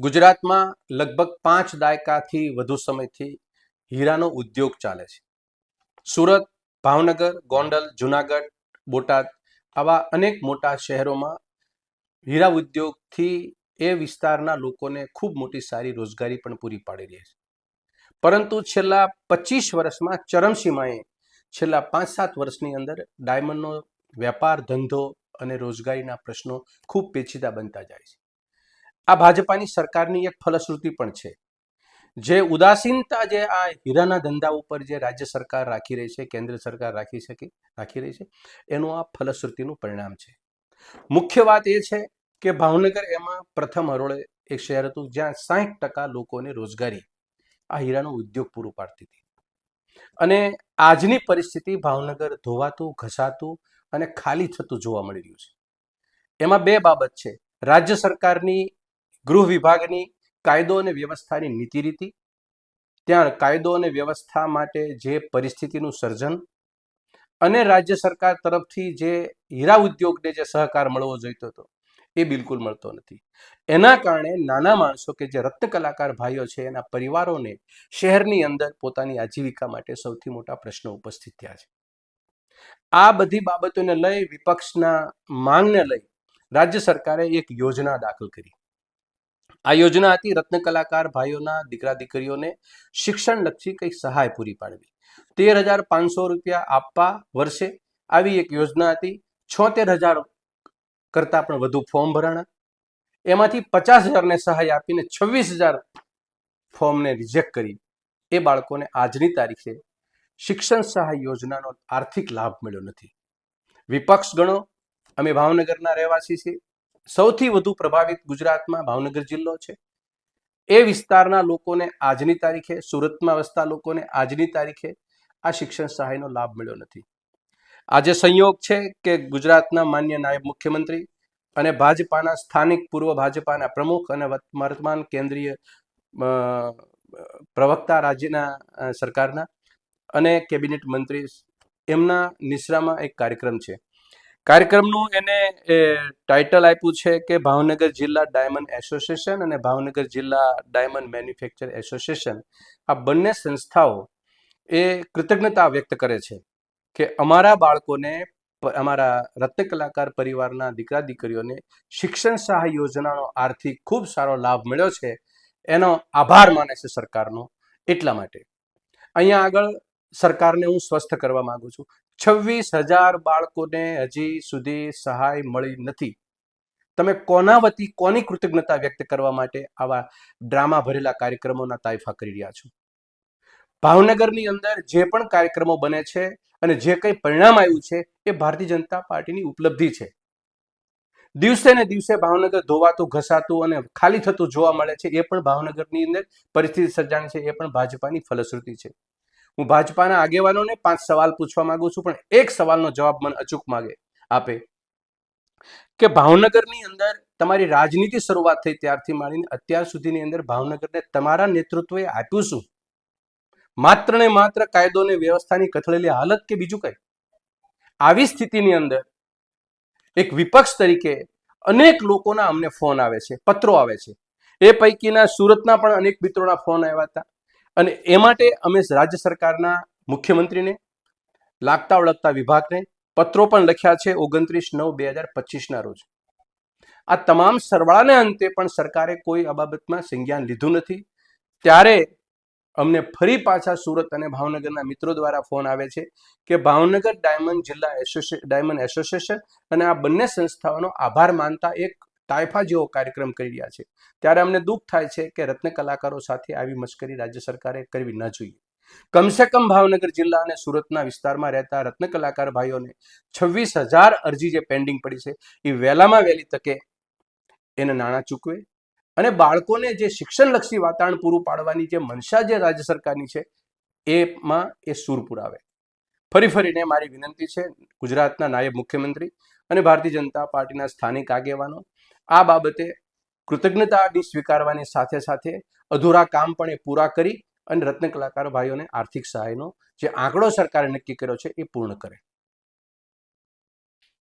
ગુજરાતમાં લગભગ પાંચ દાયકાથી વધુ સમયથી હીરાનો ઉદ્યોગ ચાલે છે. સુરત, ભાવનગર, ગોંડલ, જુનાગઢ, બોટાદ આવા અનેક મોટા શહેરોમાં હીરા ઉદ્યોગથી એ વિસ્તારના લોકોને ખૂબ મોટી સારી રોજગારી પણ પૂરી પાડી રહી છે. પરંતુ છેલ્લા પચીસ વર્ષમાં ચરમસીમાએ છેલ્લા પાંચ સાત વર્ષની અંદર ડાયમંડનો વેપાર ધંધો અને રોજગારીના પ્રશ્નો ખૂબ પેચીદા બનતા જાય છે. આ ભાજપાની સરકારની એક ફલશ્રુતિ પણ છે. જે ઉદાસીનતા જે આ હીરાના ધંધા ઉપર જે રાજ્ય સરકાર રાખી રહી છે, કેન્દ્ર સરકાર રાખી શકે, રાખી રહી છે, એનું આ ફલશ્રુતિનું પરિણામ છે. મુખ્ય વાત એ છે કે ભાવનગર એમાં પ્રથમ હરોળે એક શહેર હતું જ્યાં સાહીઠ ટકા લોકોને રોજગારી આ હીરાનો ઉદ્યોગ પૂરું પાડતી હતી. અને આજની પરિસ્થિતિ ભાવનગર ધોવાતું, ઘસાતું અને ખાલી થતું જોવા મળી રહ્યું છે. એમાં બે બાબત છે. રાજ્ય સરકારની ગૃહ વિભાગની કાયદો અને વ્યવસ્થાની નીતિ રીતિ ત્યાં કાયદો અને વ્યવસ્થા માટે જે પરિસ્થિતિનું સર્જન અને રાજ્ય સરકાર તરફથી જે હીરા ઉદ્યોગને જે સહકાર મળવો જોઈતો હતો, એ બિલકુલ મળતો નથી. એના કારણે નાના માણસો કે જે રત્ન કલાકાર ભાઈઓ છે, એના પરિવારોને શહેરની અંદર પોતાની આજીવિકા માટે સૌથી મોટા પ્રશ્નો ઉપસ્થિત થયા છે. આ બધી બાબતોને લઈ વિપક્ષના માંગને લઈ રાજ્ય સરકારે એક યોજના દાખલ કરી. આ યોજના હતી રત્ન કલાકાર ભાઈઓના દીકરા દીકરીઓને શિક્ષણલક્ષી કંઈક સહાય પૂરી પાડવી. તેર હજાર પાંચસો રૂપિયા આપવા વર્ષે આવી એક યોજના હતી. છોતેર હજાર કરતાં પણ વધુ ફોર્મ ભરાણા. એમાંથી પચાસ હજારને સહાય આપીને છવ્વીસ હજાર ફોર્મને રિજેક્ટ કરી. એ બાળકોને આજની તારીખે શિક્ષણ સહાય યોજનાનો આર્થિક લાભ મળ્યો નથી. વિપક્ષ ગણો, અમે ભાવનગરના રહેવાસી છીએ. સૌથી વધુ પ્રભાવિત ગુજરાતમાં ભાવનગર જિલ્લો છે. એ વિસ્તારના લોકોને આજની તારીખે, સુરતમાં વસતા લોકોને આજની તારીખે આ શિક્ષણ સહાયનો લાભ મળ્યો નથી. આજે સંયોગ છે કે ગુજરાતના માન્ય નાયબ મુખ્યમંત્રી અને ભાજપાના સ્થાનિક પૂર્વ ભાજપાના પ્રમુખ અને વર્તમાન કેન્દ્રીય પ્રવક્તા રાજ્યના સરકારના અને કેબિનેટ મંત્રી એમના નિશ્રામાં એક કાર્યક્રમ છે. કાર્યક્રમનું એને ટાઇટલ આપ્યું છે કે ભાવનગર જિલ્લા ડાયમંડ એસોસિએશન અને ભાવનગર જિલ્લા ડાયમંડ મેન્યુફેક્ચર એસોસિએશન. આ બંને સંસ્થાઓ એ કૃતજ્ઞતા વ્યક્ત કરે છે કે અમારા બાળકોને, અમારા રત્ન કલાકાર પરિવારના દીકરા દીકરીઓને શિક્ષણ સહાય યોજનાનો આર્થિક ખૂબ સારો લાભ મળ્યો છે. એનો આભાર માને છે સરકારનો એટલા માટે. અહીંયા આગળ સરકારને હું સ્વસ્થ કરવા માંગુ છું. છવ્વીસ હજાર બાળકોને હજી સુધી સહાય મળી નથી. તમે કોના વતી કોની કૃતજ્ઞતા વ્યક્ત કરવા માટે આવા ડ્રામા ભરેલા કાર્યક્રમોના તાયફા કરી રહ્યા છો? ભાવનગરની અંદર જે પણ કાર્યક્રમો બને છે અને જે કંઈ પરિણામ આવ્યું છે એ ભારતીય જનતા પાર્ટીની ઉપલબ્ધિ છે. દિવસે ને દિવસે ભાવનગર ધોવાતું, ઘસાતું અને ખાલી થતું જોવા મળે છે એ પણ ભાવનગરની અંદર પરિસ્થિતિ સર્જાણી છે, એ પણ ભાજપાની ફલશ્રુતિ છે. હું ભાજપાના આગેવાનોને પાંચ સવાલ પૂછવા માંગુ છું, પણ એક સવાલનો જવાબ મને અચૂક માગે, આપે. કે ભાવનગરની અંદર તમારી રાજનીતિ શરૂઆત થઈ ત્યારથી માંડીને અત્યાર સુધીની અંદર ભાવનગરને તમારા નેતૃત્વએ આપ્યું શું? માત્ર ને માત્ર કાયદો ને વ્યવસ્થાની કથળેલી હાલત કે બીજું કઈ? આવી સ્થિતિની અંદર એક વિપક્ષ તરીકે અનેક લોકોના અમને ફોન આવે છે, પત્રો આવે છે. એ પૈકીના સુરતના પણ અનેક મિત્રોના ફોન આવ્યા હતા. અને એ માટે અમે રાજ્ય સરકારના મુખ્યમંત્રીને, લાગતા ઓળખતા વિભાગને પત્રો પણ લખ્યા છે ઓગણત્રીસ નવ બે હજાર પચીસના રોજ. આ તમામ સરવાળાને અંતે પણ સરકારે કોઈ આ બાબતમાં સંજ્ઞાન લીધું નથી. ત્યારે અમને ફરી પાછા સુરત અને ભાવનગરના મિત્રો દ્વારા ફોન આવે છે કે ભાવનગર ડાયમંડ જિલ્લા એસોસિએ, ડાયમંડ એસોસિએશન અને આ બંને સંસ્થાઓનો આભાર માનતા એક તાઇફા જેવો કાર્યક્રમ કરી રહ્યા છે. ત્યારે અમને દુઃખ થાય છે કે રત્ન કલાકારો સાથે આવી મશ્કરી રાજ્ય સરકારે કરવી ન જોઈએ. કમસે કમ ભાવનગર જિલ્લા અને સુરતના વિસ્તારમાં રહેતા રત્ન કલાકાર ભાઈઓને છવ્વીસ હજાર અરજી જે પેન્ડિંગ પડી છે, એ વહેલામાં વહેલી તકે એને નાણાં ચૂકવે અને બાળકોને જે શિક્ષણલક્ષી વાતાવરણ પૂરું પાડવાની જે મનસા જે રાજ્ય સરકારની છે, એમાં એ સૂર પુરાવે. ફરી ફરીને મારી વિનંતી છે ગુજરાતના નાયબ મુખ્યમંત્રી અને ભારતીય જનતા પાર્ટીના સ્થાનિક આગેવાનો આ બાબતે કૃતજ્ઞતાની સ્વીકારવાની સાથે સાથે અધૂરા કામ પણ એ પૂરા કરી અને રત્ન કલાકાર ભાઈઓને આર્થિક સહાયનો જે આંકડો સરકારે નક્કી કર્યો છે એ પૂર્ણ કરે.